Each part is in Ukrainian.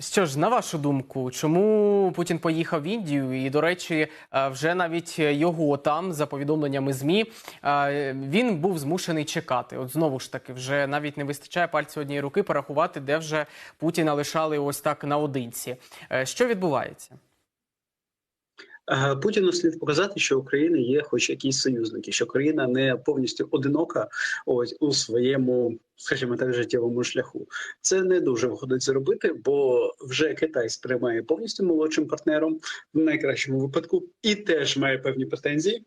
Що ж, на вашу думку, чому Путін поїхав в Індію? І, до речі, е, вже навіть його там, за повідомленнями ЗМІ, е, він був змушений чекати. От знову ж таки, вже навіть не вистачає пальців однієї руки порахувати, де вже Путіна лишали ось так наодинці. Е, Що відбувається? Путіну слід показати, що Україна є, хоч якісь союзники, що країна не повністю одинока ось у своєму, скажімо так, життєвому шляху. Це не дуже виходить зробити, бо вже Китай сприймає повністю молодшим партнером в найкращому випадку, і теж має певні претензії.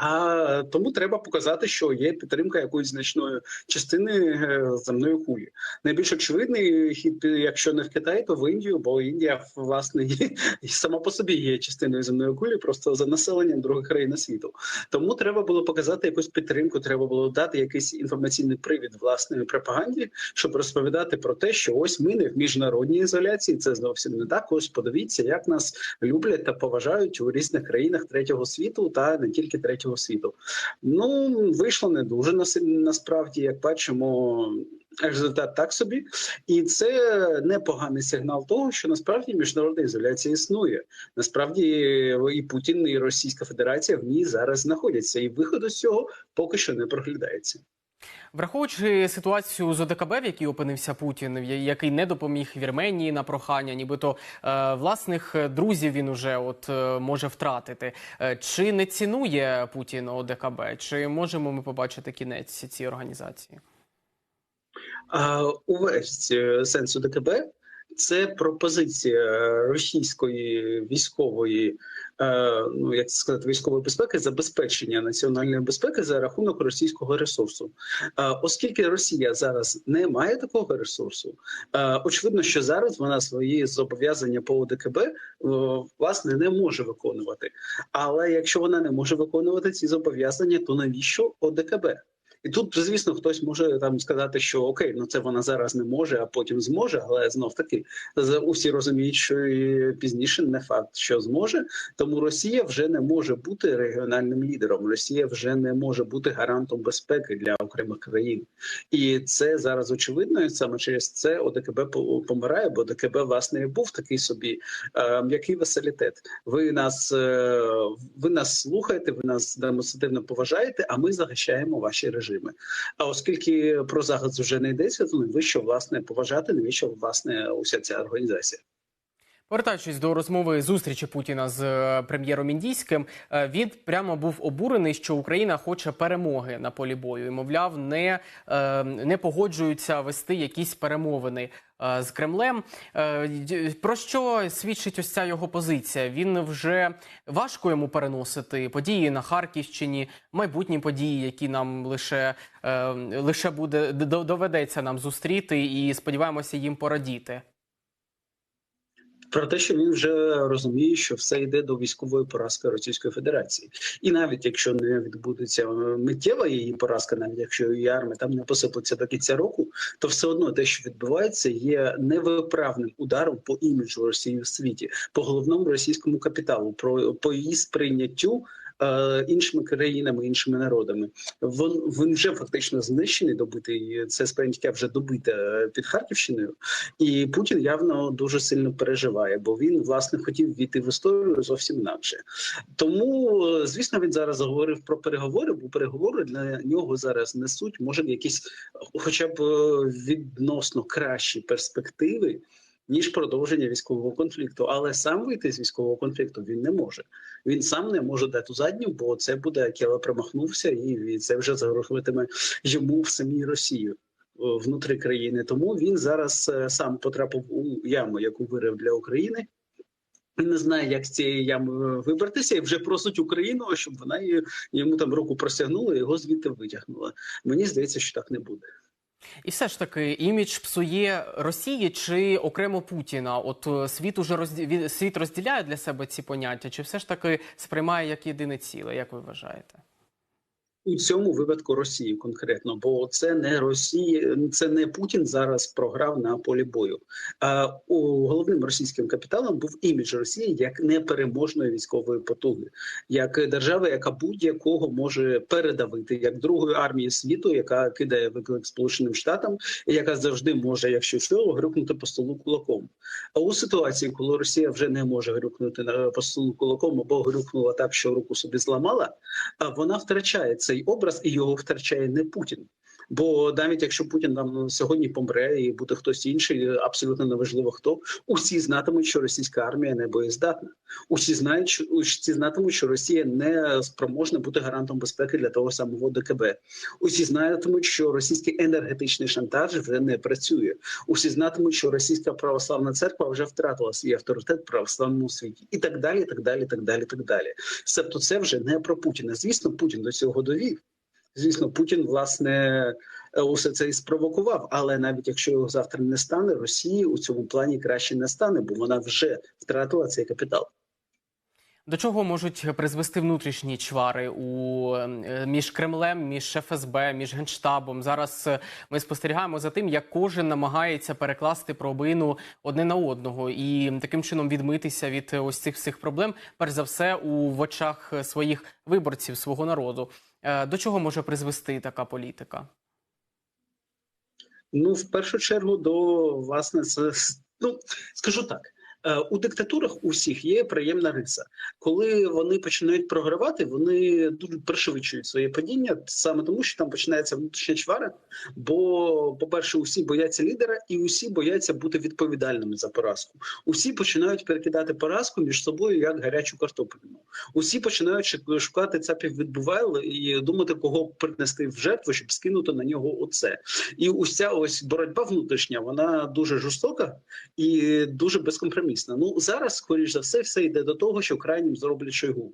А тому треба показати, що є підтримка якоїсь значної частини е, земної кулі. Найбільш очевидний хід, якщо не в Китай, то в Індію, бо Індія власне є, і сама по собі є частиною земної кулі, просто за населенням других країн світу. Тому треба було показати якусь підтримку. Треба було дати якийсь інформаційний привід власної пропаганді, щоб розповідати про те, що ось ми не в міжнародній ізоляції. Це зовсім не так. Ось подивіться, як нас люблять та поважають у різних країнах третього світу, та не тільки третього світу. Ну вийшло не дуже насправді, як бачимо. Результат так собі, і це непоганий сигнал того, що насправді міжнародна ізоляція існує. Насправді і Путін, і Російська Федерація в ній зараз знаходяться, і виходу з цього поки що не проглядається. Враховуючи ситуацію з ОДКБ, в якій опинився Путін, який не допоміг Вірменії на прохання, нібито е, власних друзів він уже от е, може втратити. Е, чи не цінує Путін ОДКБ? Чи можемо ми побачити кінець цій організації? Увесь сенс ОДКБ це пропозиція російської військової, ну як це сказати, військової безпеки, забезпечення національної безпеки за рахунок російського ресурсу. Оскільки Росія зараз не має такого ресурсу, очевидно, що зараз вона свої зобов'язання по ОДКБ власне не може виконувати. Але якщо вона не може виконувати ці зобов'язання, то навіщо ОДКБ? І тут, звісно, хтось може там сказати, що окей, ну це вона зараз не може, а потім зможе. Але знов таки усі розуміють, що і пізніше не факт, що зможе. Тому Росія вже не може бути регіональним лідером. Росія вже не може бути гарантом безпеки для окремих країн, і це зараз очевидно. І саме через це ОДКБ помирає, бо ОДКБ власне був такий собі е, м'який веселітет. Ви нас е, ви нас слухаєте, ви нас демонстративно поважаєте, а ми захищаємо ваші режими режими. А оскільки про захист вже не йдеться, то навіщо власне поважати, навіщо власне уся ця організація? Повертаючись до розмови зустрічі Путіна з е, прем'єром індійським, е, він прямо був обурений, що Україна хоче перемоги на полі бою. І, Мовляв, не е, не погоджуються вести якісь перемовини з Кремлем. Про що свідчить ось ця його позиція? Він вже важко йому переносити події на Харківщині, майбутні події, які нам лише лише буде доведеться нам зустріти, і сподіваємося їм порадіти про те, що він вже розуміє, що все йде до військової поразки Російської Федерації, і навіть якщо не відбудеться миттєва її поразка, навіть якщо її армія там не посиплеться до кінця року, то все одно те, що відбувається, є невиправним ударом по іміджу Росії в світі, по головному російському капіталу, про по її сприйняттю Е, іншими країнами, іншими народами. Він, він вже фактично знищений, добитий це сприйняття вже добите е, під Харківщиною, і Путін явно дуже сильно переживає, бо він власне хотів війти в історію зовсім інакше. Тому, звісно, він зараз говорив про переговори, бо переговори для нього зараз несуть може якісь, хоча б е, відносно кращі перспективи ніж продовження військового конфлікту. Але сам вийти з військового конфлікту він не може. Він сам не може дати задню, бо це буде Кіла промахнувся, і це вже загрожуватиме йому в самій Росії. Внутрі країни, тому він зараз е, сам потрапив у яму, яку вирив для України, і не знає, як з цієї ями вибратися, і вже просить Україну, щоб вона йому там руку простягнула і його звідти витягнула. Мені здається, що так не буде. І все ж таки імідж псує Росії чи окремо Путіна? От е, світ уже розділяє, світ розділяє для себе ці поняття, чи все ж таки сприймає як єдине ціле? Як ви вважаєте? У цьому випадку Росію конкретно, бо це не Росія, це не Путін зараз програв на полі бою. А у головним російським капіталом був імідж Росії як непереможної військової потуги, як держави, яка будь-якого може передавити, як другої армії світу, яка кидає виклик Сполученим Штатам, і яка завжди може, якщо що, грюкнути по столу кулаком. А у ситуації, коли Росія вже не може грюкнути по столу кулаком або грюкнула так, що руку собі зламала, а вона втрачає цей образ, і його втрачає не Путін. Бо навіть якщо Путін там сьогодні помре і буде хтось інший, абсолютно неважливо хто, усі знатимуть, що російська армія не боєздатна. Усі знають, що усі знатимуть, що Росія не спроможна бути гарантом безпеки для того самого ДКБ. Усі знатимуть, що російський енергетичний шантаж вже не працює. Усі знатимуть, що російська православна церква вже втратила свій авторитет в православному світі, і так далі, так далі, так далі, так далі. Себто це вже не про Путіна. Звісно, Путін до цього довів. Звісно, Путін власне усе це і спровокував. Але навіть якщо його завтра не стане, Росії у цьому плані краще не стане, бо вона вже втратила цей капітал. До чого можуть призвести внутрішні чвари у е, між Кремлем, між ФСБ, між генштабом? Зараз е, ми спостерігаємо за тим, як кожен намагається перекласти провину одне на одного і таким чином відмитися від ось цих всіх проблем, перш за все, у в очах своїх виборців свого народу. Е, До чого може призвести така політика? Ну, в першу чергу, до власне, це ну скажу так. У диктатурах у всіх є приємна риса. Коли вони починають програвати, вони дуже пришвидшують своє падіння, саме тому, що там починається внутрішня чвара. Бо, по-перше, усі бояться лідера, і усі бояться бути відповідальними за поразку. Усі починають перекидати поразку між собою як гарячу картоплину. Усі починають шукати цапів відбувайл і думати, кого принести в жертву, щоб скинути на нього оце. І ця ось боротьба внутрішня, вона дуже жорстока і дуже безкомпромісна. Ну зараз, скоріш за все, все йде до того, що крайнім зроблять Шойгу.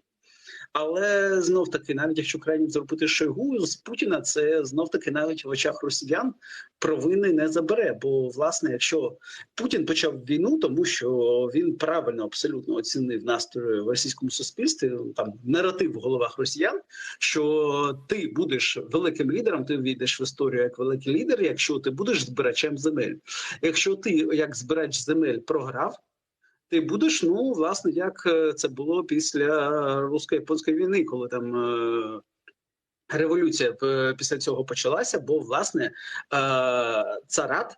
Але знов таки, навіть якщо крайнім зробити Шойгу з Путіна, це знов таки навіть в очах росіян провини не забере. Бо, власне, якщо Путін почав війну, тому що він правильно абсолютно оцінив настрої в російському суспільстві, там наратив в головах росіян, що ти будеш великим лідером, ти війдеш в історію як великий лідер, якщо ти будеш збирачем земель. Якщо ти як збирач земель програв. Ти будеш, ну, власне, як це було після русько-японської війни, коли там е революція після цього почалася, бо власне е царат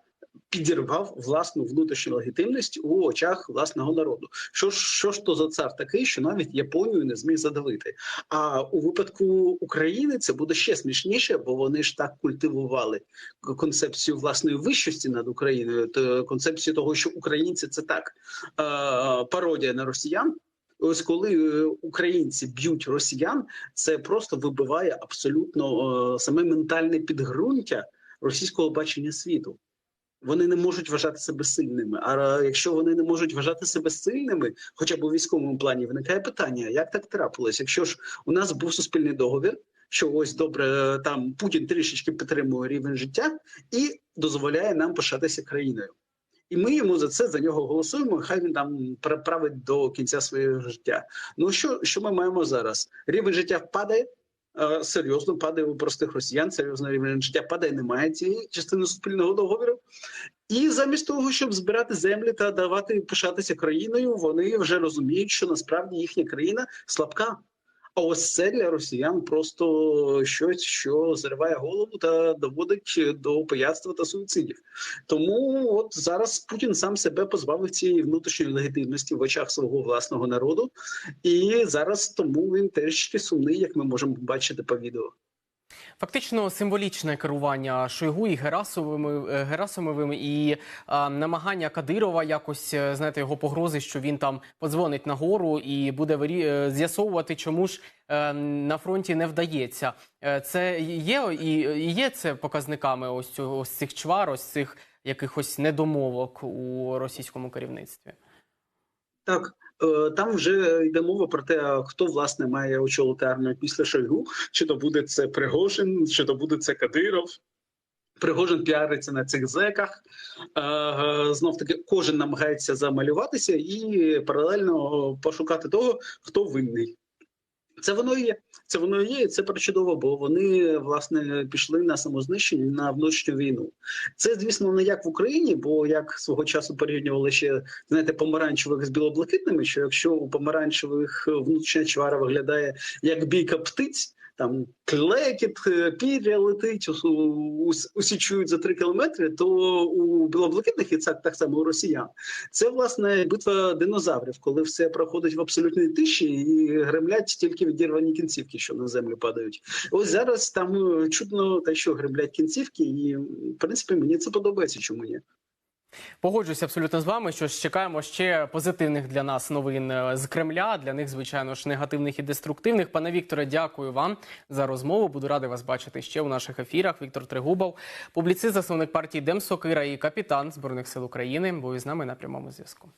підірвав власну внутрішню легітимність у очах власного народу. Що ж що ж то за цар такий, що навіть Японію не зміг задавити? А у випадку України це буде ще смішніше, бо вони ж так культивували концепцію власної вищості над Україною, то концепцію того, що українці це так е пародія на росіян. Ось коли українці б'ють росіян, це просто вибиває абсолютно е саме ментальне підґрунтя російського бачення світу. Вони не можуть вважати себе сильними. А якщо вони не можуть вважати себе сильними, хоча б у військовому плані, виникає питання: як так трапилось? Якщо ж у нас був суспільний договір, що ось добре, там Путін трішечки підтримує рівень життя і дозволяє нам пишатися країною. І ми йому за це за нього голосуємо. Хай він там править до кінця свого життя. Ну що, що ми маємо зараз? Рівень життя впадає. Серйозно падає у простих росіян, серйозно рівень життя падає, немає цієї частини суспільного договору. І замість того, щоб збирати землі та давати пишатися країною, вони вже розуміють, що насправді їхня країна слабка. А ось це для росіян просто щось, що зриває голову та доводить до пияцтва та суїцидів. Тому от зараз Путін сам себе позбавив цієї внутрішньої легітимності в очах свого власного народу, і зараз тому він трішки сумний, як ми можемо бачити по відео. Фактично символічне керування Шойгу і Герасовими Герасимовим і а, намагання Кадирова якось знаєте, його погрози, що він там подзвонить на гору і буде вирі... з'ясовувати, чому ж е, на фронті не вдається. Це є і є це показниками ось цього ось цих чвар, ось цих якихось недомовок у російському керівництві. Так. Там вже йде мова про те, хто власне має очолити армію після Шойгу, чи то буде це Пригожин, чи то буде це Кадиров. Пригожин піариться на цих зеках. Знов таки кожен намагається замалюватися і паралельно пошукати того, хто винний. Це воно і є. Це воно і є, і це причудово, бо вони власне пішли на самознищення на внутрішню війну. Це, звісно, не як в Україні, бо як свого часу порівнювали ще знаєте, помаранчевих з білоблакитними. Що якщо у помаранчевих внутрішня чвара виглядає як бійка птиць. Там клекіт, е, пір'я летить, ус- ус- усі чують за три кілометри. То у білоблакитних і це так само у росіян. Це власне битва динозаврів, коли все проходить в абсолютній тиші і гремлять тільки відірвані кінцівки, що на землю падають. Ось зараз там е, чутно те, що гремлять кінцівки, і в принципі мені це подобається. Чому ні? Погоджуюся абсолютно з вами. Що чекаємо ще позитивних для нас новин е, з Кремля. Для них, звичайно ж, негативних і деструктивних. Пане Вікторе, дякую вам за розмову. Буду радий вас бачити ще у наших ефірах. Віктор Тригубов, публіцист, засновник партії Демсокира і капітан збройних сил України. Був із нами на прямому зв'язку.